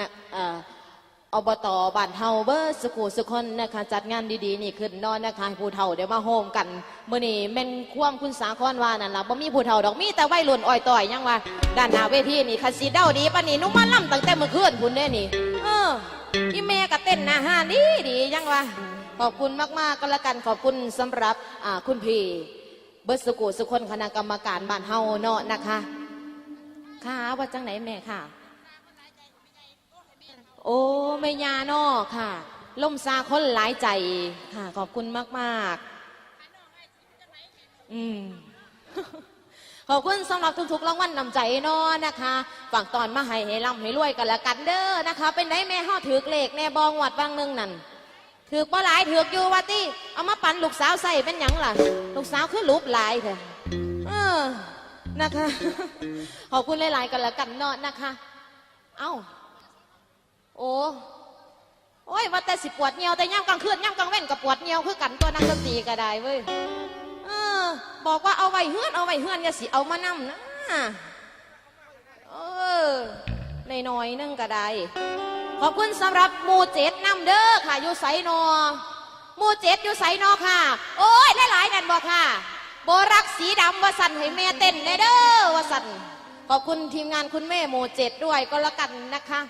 นะเอ่ออบตบ้านเฮาเบอร์สกูสุคนนะคะจัดงานดีๆนี่ขึ้นนอนนะคะผู้เฒ่าเดี๋ยวมาโฮมกันมื้อนี้แม่นความคุณสาครว่านั่นล่ะบ่มีผู้เฒ่าดอกมีแต่วัยรุ่นอ้อยต่อยยังว่าด้านหน้าเวทีนี่คัสิเดาดีปานนี้หนุ่มมาล่ำตั้งแต่เมื่อคืนพุ่นเด้นี่เอออีแม่ก็เต้นหน้าห้านดีดียังว่าขอบคุณมากๆก็แล้วกันขอบคุณสำหรับอ่าคุณพี่เบิร์สกูสุคนคณะกรรมการบ้านเฮาเนาะนะคะค่ะว่าจังไหนแม่ค่ะ โอ้ไม่ยานอค่ะ ล่มซาคนหลายใจค่ะ ขอบคุณมากๆอืมขอบคุณสำหรับทุกๆรางวัลนำใจนอนะคะฝั่งตอนมาให้ให้ร่ำให้รวยกันละกันเด้อนะคะ เป็นไดแม่ห่อถือเลขแน่บองวัดบางนึงนั่นถือบ่หลายถืออยู่ว่าติเอามาปั่นลูกสาวใส่เป็นหยังล่ะ ลูกสาวคือรูปหลายเถอะเออนะคะ ขอบคุณหลายๆกันละกันเนาะนะคะ เอ้า โอ้โอ้ยว่าแต่สิปวดเงียวแต่ย่ำกลางคืนย่ำกลางเว้นกับปวดเงียวคือกันตัวนักดนตรีก็ได้เว้ยเออ บอกว่าเอาไว้เฮือนเอาไว้เฮือนอย่าสิเอามานำนะเออในน้อยนึงก็ได้ขอบคุณสำหรับมูเจ็ดนำเด้อค่ะอยู่ไสนอมูเจ็ดอยู่ไสนอค่ะ โอ้ยหลายๆนั่นบอกค่ะโบรักสีดำวสันให้แม่เต้นเด้อวสันขอบคุณทีมงานคุณแม่หมู่เจ็ดด้วยก็แล้วกันนะคะ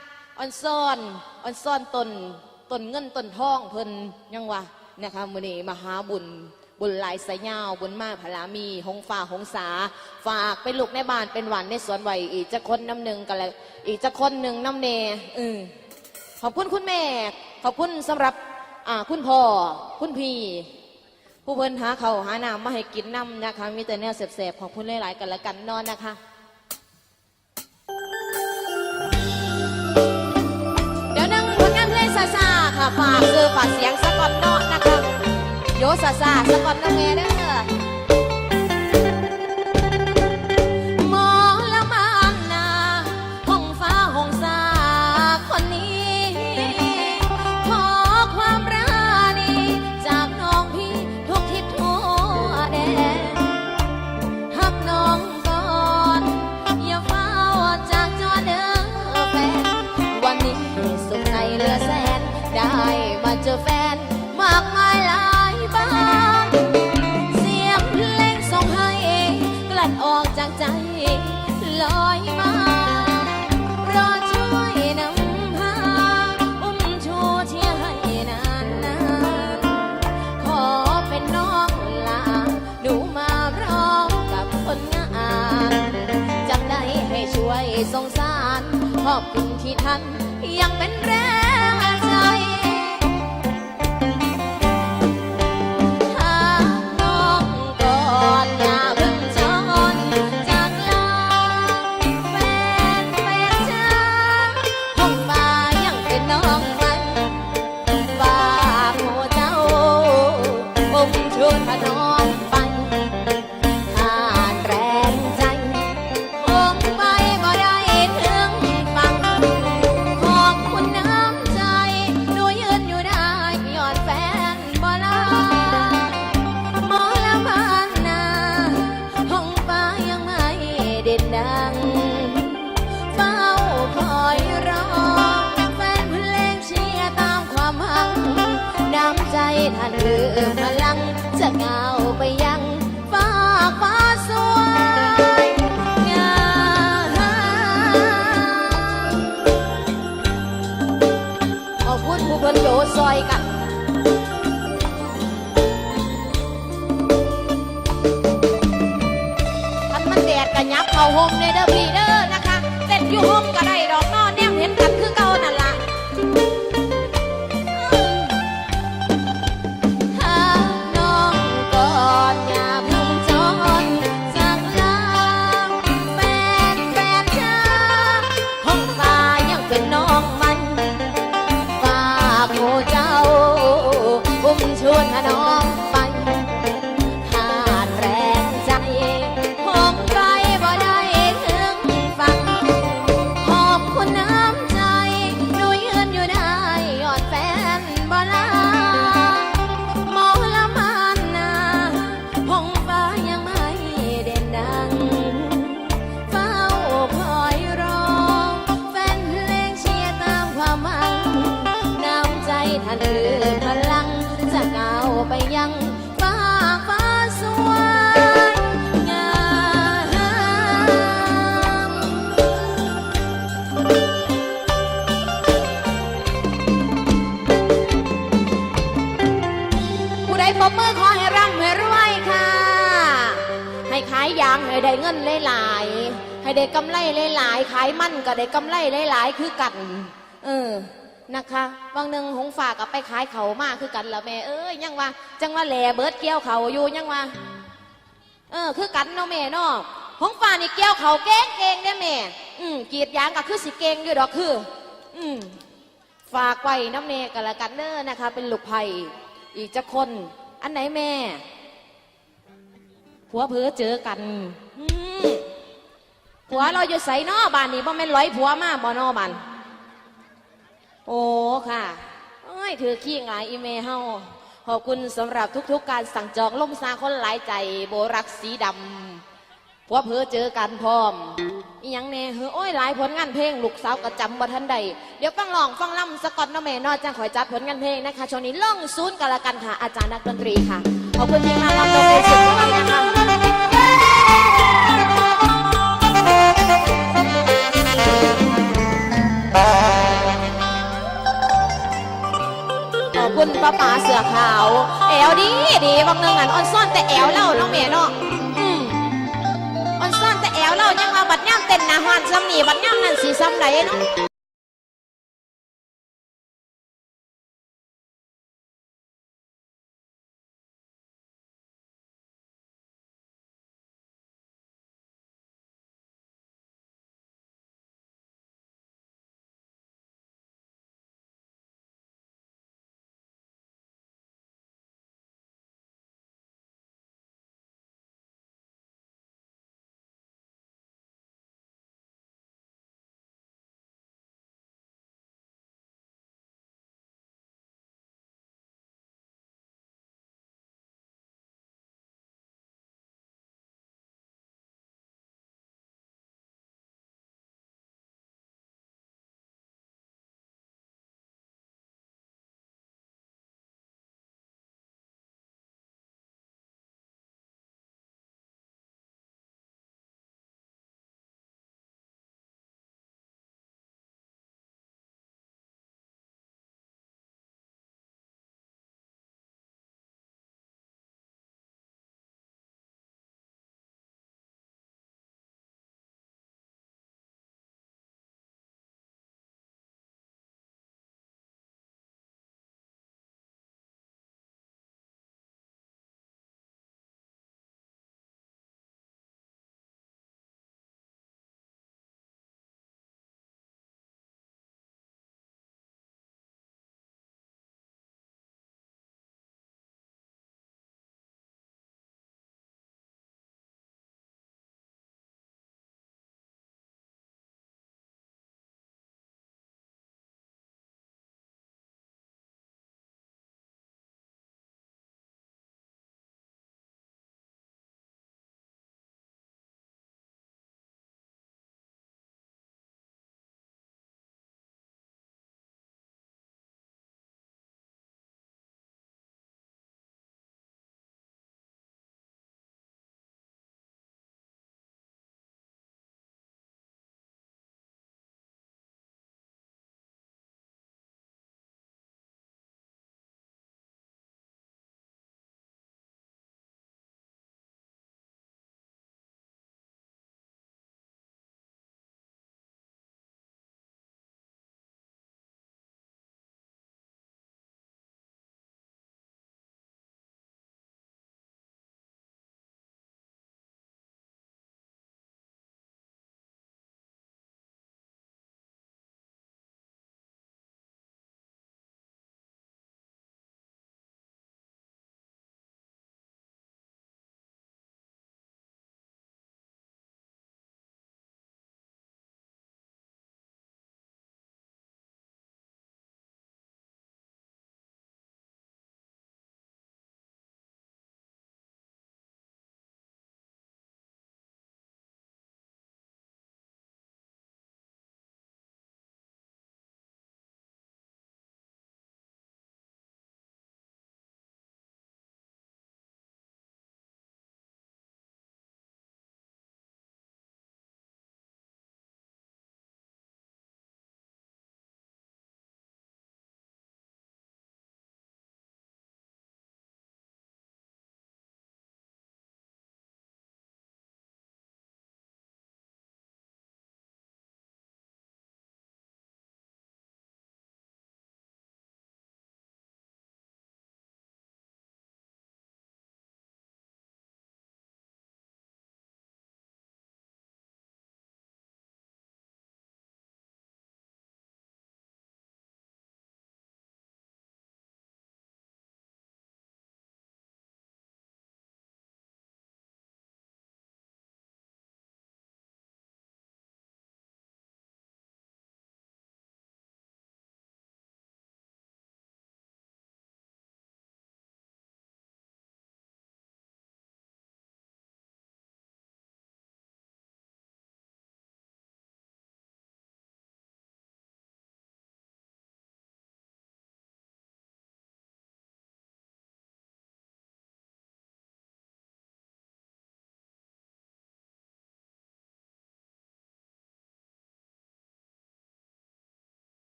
ออนซ่อนออนซ่อนตนตนเงินตนทองเพิ่นยังวะนะคะมือนี้มหาบุญบุญหลายสายยาวบุญมาพลามีหงฟ้าหงสา ฝากเป็นลูกในบ้านเป็นหวานในสวนไว้อีกจะคนน้ำหนึ่งกันแล้วอีกจะคนหนึ่งน้ำเนอือขอบคุณคุณแม่ ขอบคุณสำหรับอ่าคุณพ่อคุณพี่ผู้เพิ่นหาเขาหาน้ำมาให้กินน้ำนะคะ มีแต่แนวเสบๆขอบคุณหลายๆกันละกันนอนนะคะ ซาซาค่ะฝากซื้อฝากเสียงสะกอนเนาะนะคะโยซาซาสะกอนน้องเมเด้อ ได้มาเจอแฟนมากมายหลายบ้านเสียงเพลงส่งให้กลั่นออกจากใจลอยมารอช่วยนำพาอุ้มชูเชียร์ให้นานนานๆขอเป็นน้องลาหนูมาพร้อมกับคนงานจำได้ให้ช่วยสงสารขอบคุณที่ท่านยังเป็นแรง ท่านเรือพลังจะก้าวไปยังฟ้าฟ้าสวยงามขอบคุณผู้เพิ่นโยซอยกันทันมันแดดกันยับเข้าโฮมเนเด้อพี่เด้อนะคะเต้นอยู่โฮมก็ได้ดอกนอน พลังจะก้าไปยังฟ้าฟ้าสวรงามผู้ใดปมมือขอให้ร่ำให้รวยค่ะ ให้ขายยางให้ได้เงินหลายๆให้ได้กำไรหลายๆขายมั่นก็ได้กำไรหลายๆคือกัน เออ นะคะบางหนึ่งหงฝากกับไปขายเขามากคือกันละแม่เอ้ยยังว่าจังว่าแหล่เบิดเกี้ยวเขาอยู่ยังว่าเออคือกันเนาะแม่เนาะหงฝานี่เกี้ยวเขาเก่งเก่งได้แม่อืมกีดยางก็คือสิเก่งอยู่ดอกคือ อืมฝากไว้น้ำเนกันละกันเด้อนะคะ เป็นลูกไผ่อีกจะคน อันไหนแม่ผัวเพื่อเจอกันผัวเราอยู่ใส่นอบานนี้บ่แม่นร้อยผัวมาบ่นอบาน โอ้ค่ะเอ้ยถือขี้งายอีเมเฮาขอบคุณสำหรับทุกๆการสั่งจองล่มซาคนหลายใจ โบรักสีดำผัวเพื่อเจอกันพร้อมอียังแน่เฮ้อโอ้ยหลายผลงานเพลงลูกสาวกระจำบ่ทันใด เดี๋ยวฟังลองฟังล่ำสกอตเนาะแม่เนอจังขอยจัดผลงานเพลงนะคะช่วงนี้ล่องซูนกันละกันค่ะอาจารย์นักดนตรีค่ะขอบคุณที่มารับชมในสิ่งที่นะคะ คุณป้าป๋าเสือขาว แอวดีดีบางเนืองอันออนซ่อนแต่แอวเล่าน้องเมียเนาะอืมออนซ่อนแต่แอวเล่ายังมาบัดย่ำเต้นนาหานซ้ำนี่บัดย่ำนั่นสีซ้ำไหนเนาะ